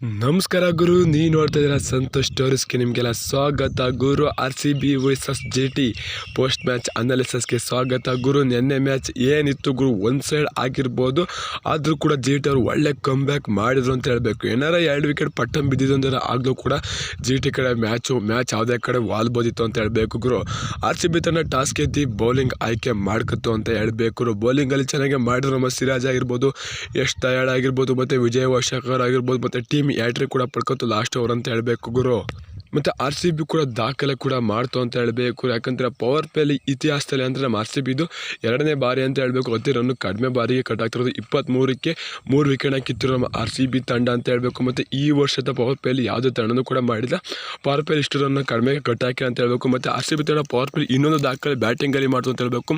ನಮಸ್ಕಾರ ಗುರು ನೀ ನೋಡ್ತಾ ಇದ್ದೀರಾ ಸಂತೋಷ್ ಸ್ಟೋರೀಸ್ಗೆ ನಿಮಗೆಲ್ಲ ಸ್ವಾಗತ. ಗುರು R C B versus G T post match ಅನಾಲಿಸಸ್ಗೆ ಸ್ವಾಗತ. ಗುರು, ನಿನ್ನೆ ಮ್ಯಾಚ್ ಏನಿತ್ತು ಗುರು? ಒಂದು ಸೈಡ್ ಆಗಿರ್ಬೋದು, ಆದರೂ ಕೂಡ ಜಿ ಟಿ ಅವರು ಒಳ್ಳೆ ಕಮ್ ಬ್ಯಾಕ್ ಮಾಡಿದ್ರು ಅಂತ ಹೇಳಬೇಕು. ಏನಾರ ಎರಡು ವಿಕೆಟ್ ಪಟ್ಟಂ ಬಿದ್ದಿದ್ದು ಅಂದರೆ ಆಗಲೂ ಕೂಡ ಜಿ ಟಿ ಕಡೆ ಮ್ಯಾಚು ಮ್ಯಾಚ್ ಯಾವುದೇ ಕಡೆ ವಾಲ್ಬೋದಿತ್ತು ಅಂತ ಹೇಳಬೇಕು ಗುರು. ಆರ್ ಸಿ ಬಿ ತನ್ನ ಟಾಸ್ಕ್ ಎತ್ತಿ ಬೌಲಿಂಗ್ ಆಯ್ಕೆ ಮಾಡ್ಕತ್ತು ಅಂತ ಹೇಳಬೇಕು ಬೌಲಿಂಗಲ್ಲಿ ಚೆನ್ನಾಗಿ ಮಾಡಿದ್ರು ನಮ್ಮ ಸಿರಾಜ್ ಆಗಿರ್ಬೋದು, ಯಶ್ ದಯಾಳ್ ಆಗಿರ್ಬೋದು, ಮತ್ತು ವಿಜಯ್ ವಶಕರ್ ಆಗಿರ್ಬೋದು, ಮತ್ತು ಟೀಮ್ ಯಾಟ್ರಿ ಕೂಡ ಪಡ್ಕೊತು ಲಾಸ್ಟ್ ಓವರ್ ಅಂತ ಹೇಳಬೇಕು ಗುರು. ಮತ್ತು ಆರ್ ಸಿ ಬಿ ಕೂಡ ದಾಖಲೆ ಕೂಡ ಮಾಡ್ತು ಅಂತ ಹೇಳಬೇಕು. ಯಾಕಂದರೆ ಪವರ್ ಪ್ಲೇಲಿ ಇತಿಹಾಸದಲ್ಲಿ ಅಂದರೆ ನಮ್ಮ ಆರ್ ಸಿ ಬಿದು ಎರಡನೇ ಬಾರಿ ಅಂತ ಹೇಳಬೇಕು. ಅತಿ ರನ್ನು ಕಡಿಮೆ ಬಾರಿಗೆ ಕಟ್ ಆಗ್ತಿರೋದು ಇಪ್ಪತ್ತ್ಮೂರಕ್ಕೆ ಮೂರು ವಿಕೆಟ್ ಕಿತ್ತಿರೋ ನಮ್ಮ ಆರ್ ಸಿ ಬಿ ತಂಡ ಅಂತ ಹೇಳಬೇಕು. ಮತ್ತು ಈ ವರ್ಷದ ಪವರ್ ಪ್ಲೇಲಿ ಯಾವುದೇ ತಂಡನೂ ಕೂಡ ಮಾಡಿಲ್ಲ. ಪವರ್ ಪ್ಲೇಲಿ ಇಷ್ಟು ರನ್ನ ಕಡಿಮೆ ಕಟ್ ಹಾಕಿ ಅಂತ ಹೇಳಬೇಕು. ಮತ್ತು ಆರ್ ಸಿ ಬಿ ತಂಡ ಪವರ್ ಪ್ಲೇ ಇನ್ನೊಂದು ದಾಖಲೆ ಬ್ಯಾಟಿಂಗಲ್ಲಿ ಮಾಡ್ತು ಅಂತ ಹೇಳಬೇಕು.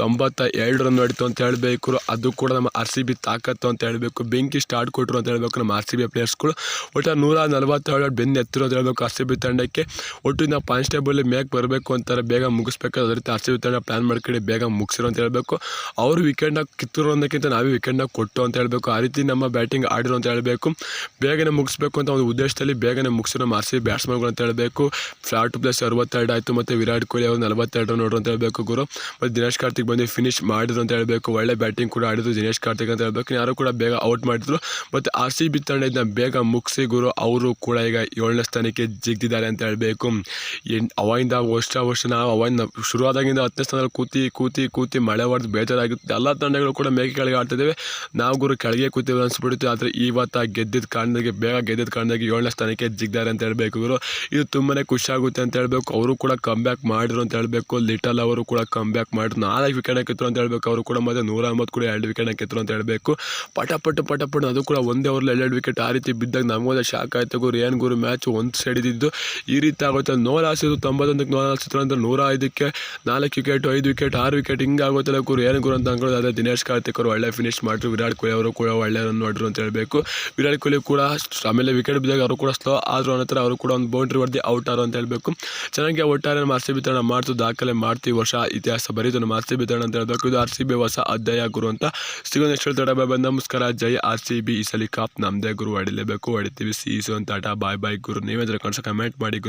ತೊಂಬತ್ತ ಎರಡು ರನ್ ಹೊಡಿತು ಅಂತ ಹೇಳಬೇಕು. ಅದು ಕೂಡ ನಮ್ಮ ಆರ್ ಸಿ ಬಿ ತಾಕತ್ತು ಅಂತ ಹೇಳಬೇಕು. ಬೆಂಕಿ ಸ್ಟಾರ್ಟ್ ಕೊಟ್ಟರು ಅಂತ ಹೇಳಬೇಕು ನಮ್ಮ ಆರ್ ಸಿ ಬಿ ಪ್ಲೇಯರ್ಸ್ಗಳು ಒಟ್ಟು ನೂರ ನಲವತ್ತೇಳು ಬೆನ್ನು ಎತ್ತಿರೋದು ಅಂತ ಹೇಳಬೇಕು ಆರ್ ಸಿ ಬಿ ತಂಡಕ್ಕೆ ಒಟ್ಟು ನಾವು ಕಾನ್ಸ್ಟೇಬಲ್ ಮೇಕ್ ಬರಬೇಕು ಅಂತಾರೆ. ಬೇಗ ಮುಗಿಸ್ಬೇಕು ಅದೇ ರೀತಿ ಆರ್ ಸಿ ಬಿ ತಂಡ ಪ್ಲ್ಯಾನ್ ಮಾಡ್ಕೊಂಡು ಬೇಗ ಮುಗಿಸಿರು ಅಂತ ಹೇಳಬೇಕು. ಅವರು ವಿಕೆಟ್ನ ಕಿತ್ತೂರು ಅನ್ನೋಕ್ಕಿಂತ ನಾವೇ ವಿಕೆಂಡ್ನ ಕೊಟ್ಟು ಅಂತ ಹೇಳಬೇಕು. ಆ ರೀತಿ ನಮ್ಮ ಬ್ಯಾಟಿಂಗ್ ಆಡಿರು ಅಂತ ಹೇಳಬೇಕು. ಬೇಗನೆ ಮುಗಿಸ್ಬೇಕು ಅಂತ ಒಂದು ಉದ್ದೇಶದಲ್ಲಿ ಬೇಗನೆ ಮುಗಿಸಿರೋ ನಮ್ಮ ಆರ್ ಸಿ ಬಿ ಬ್ಯಾಟ್ಸ್ಮನ್ಗಳು ಅಂತ ಹೇಳಬೇಕು. ಫ್ಲಾಟ್ ಪ್ಲಸ್ ಅರವತ್ತೆರಡು ಆಯಿತು ಮತ್ತು ವಿರಾಟ್ ಕೊಹ್ಲಿ ಅವರು ನಲವತ್ತೆರಡು ನೋಡ್ರು ಅಂತ ಹೇಳಬೇಕು ಗುರು. ಮತ್ತು ದಿನೇಶ್ ಕಾರ್ತಿಕ್ ಬಂದು ಫಿನಿಶ್ ಮಾಡಿದ್ರು ಅಂತ ಹೇಳಬೇಕು. ಒಳ್ಳೆ ಬ್ಯಾಟಿಂಗ್ ಕೂಡ ಆಡಿದ್ರು ದಿನೇಶ್ ಕಾರ್ತಿಕ್ ಅಂತ ಹೇಳಬೇಕು. ಯಾರು ಕೂಡ ಬೇಗ ಔಟ್ ಮಾಡಿದ್ರು. ಮತ್ತು ಆರ್ ಸಿ ಬಿ ತಂಡ ಇದನ್ನ ಬೇಗ ಮುಗಿಸಿ ಗುರು, ಅವರು ಕೂಡ ಈಗ ಏಳನೇ ಸ್ಥಾನಕ್ಕೆ ಜಿಗ್ದಿದ್ದಾರೆ ಅಂತ ಹೇಳಬೇಕು. ಅವಾಯಿಂದ ಅವಾಗಿಂದ ವರ್ಷ ವರ್ಷ ನಾವು ಅವಾಗಿಂದ ಶುರುವಾದಾಗಿಂದ ಹತ್ತನೇ ಸ್ಥಾನದಲ್ಲಿ ಕೂತಿ ಕೂತಿ ಕೂತಿ ಮಳೆ ಹೊಡೆದು ಬೇಜಾರಾಗಿತ್ತು. ಎಲ್ಲ ತಂಡಗಳು ಕೂಡ ಮೇಕೆ ಕೆಳಗೆ ಆಡ್ತಿದ್ದೇವೆ ನಾವು ಗುರು ಕೆಳಗೆ ಕೂತೀವಿ ಅನಿಸ್ಬಿಡುತ್ತೆ. ಆದರೆ ಇವತ್ತು ಗೆದ್ದಿದ್ದ ಕಾರಣದಾಗೆ ಬೇಗ ಗೆದ್ದಿದ್ದ ಕಾರಣದಾಗಿ ಏಳನೇ ಸ್ಥಾನಕ್ಕೆ ಜಿಗ್ದಾರೆ ಅಂತ ಹೇಳಬೇಕು ಗುರು. ಇದು ತುಂಬಾ ಖುಷಿಯಾಗುತ್ತೆ ಅಂತ ಹೇಳಬೇಕು. ಅವರು ಕೂಡ ಕಮ್ ಬ್ಯಾಕ್ ಮಾಡಿದ್ರು ಅಂತ ಹೇಳಬೇಕು. ಲಿಟಲ್ ಅವರು ಕೂಡ ಕಮ್ ಬ್ಯಾಕ್ ಮಾಡಿದ್ರು. ನಾಲ್ಕು ವಿಕೆಟ್ ಹಾಕಿದ್ರು ಅಂತ ಹೇಳಬೇಕು. ಅವರು ಕೂಡ ಮತ್ತೆ ನೂರ ಕೂಡ ಎರಡು ವಿಕೆಟ್ ಹಾಕಿದ್ರು ಅಂತ ಹೇಳಬೇಕು. ಪಟ ಪಟ ಪಟ ಪಟ, ಅದು ಕೂಡ ಒಂದೇ ಅವ್ರಲ್ಲಿ ಎರಡು ವಿಕೆಟ್ ಆ ರೀತಿ ಬಿದ್ದಾಗ ನಮಗೂ ಶಾಕ್ ಆಯ್ತು ಗುರು. ಏನು ಗುರು ಮ್ಯಾಚ್ ಒಂದು ಸೈಡ್ ಇದ್ದಿದ್ದು ಈ ರೀತಿ ಆಗುತ್ತೆ ನೋಲ್ ಹಾಸಿದ್ರು ತೊಂಬತ್ತೊಂದಕ್ಕೆ ನೋಲ್ ಹಾಸಿದ್ರು ಅಂದ್ರೆ ನೂರ ಐದಕ್ಕೆ, ನಾಲ್ಕು ವಿಕೆಟ್ ಐದು ವಿಕೆಟ್ ಆರು ವಿಕೆಟ್ ಹಿಂಗೆ ಆಗುತ್ತಲ್ಲ ಗುರು. ಏನು ಗುರು ಅಂತ ಅನ್ಕೊಳ್ಳೋದು ಅದೇ ದಿನೇಶ್ ಕಾರ್ತಿಕ್ ಅವರು ಒಳ್ಳೆ ಫಿನಿಶ್ ಮಾಡಿದ್ರು. ವಿರಾಟ್ ಕೊಹ್ಲಿ ಅವರು ಕೂಡ ಒಳ್ಳೆ ರನ್ ಮಾಡಿದ್ರು ಅಂತ ಹೇಳಬೇಕು. ವಿರಾಟ್ ಕೊಹ್ಲಿ ಕೂಡ ಆಮೇಲೆ ವಿಕೆಟ್ ಬಿದ್ದಾಗ ಅವರು ಕೂಡ ಸ್ಲೋ ಆದರೂ ಅನ್ನೋ ಅವರು ಕೂಡ ಒಂದು ಬೌಂಡ್ರಿ ಹೊಡೆದು ಔಟ್ ಆರು ಅಂತ ಹೇಳಬೇಕು. ಚೆನ್ನಾಗಿ ಒಟ್ಟಾರೆ ನಮ್ಮ ಆರ್ ಸಿ ಮಾಡ್ತು. ದಾಖಲೆ ಮಾಡ್ತೀವಿ. ವರ್ಷ ಇತಿಹಾಸ ಬರೀತು. ನಮ್ಮ ಆರ್ ಸಿ ಅಂತ ಹೇಳಬೇಕು. ಇದು ಆರ್ ಸಿ ಬಿ ಹೊಸ ಅಧ್ಯಾಯ ಗುರು ಅಂತ. ಸಿಗೋ ನೆಕ್ಸ್ಟ್ ಹೇಳ್ತಾಡ ಬಾಯ್ ಬಾಯ್ ನಮಸ್ಕಾರ ಜೈ ಆರ್ ಸಿ ಬಿ. ಈ ಸಲ ಕಾಪ್ ನಮ್ಮದೇ ಗುರು. ಹೊಡಿಲೇಬೇಕು ಹೊಡಿತೀವಿ ಸೀಸು ಅಂತ ಆಟ ಬಾಯ್ ಬಾಯ್ ಗುರು. ನೀವೇಂದ್ರೆ ಕನ್ಸ ಕಮೆಂಟ್ ಮಾಡಿ ಗುರು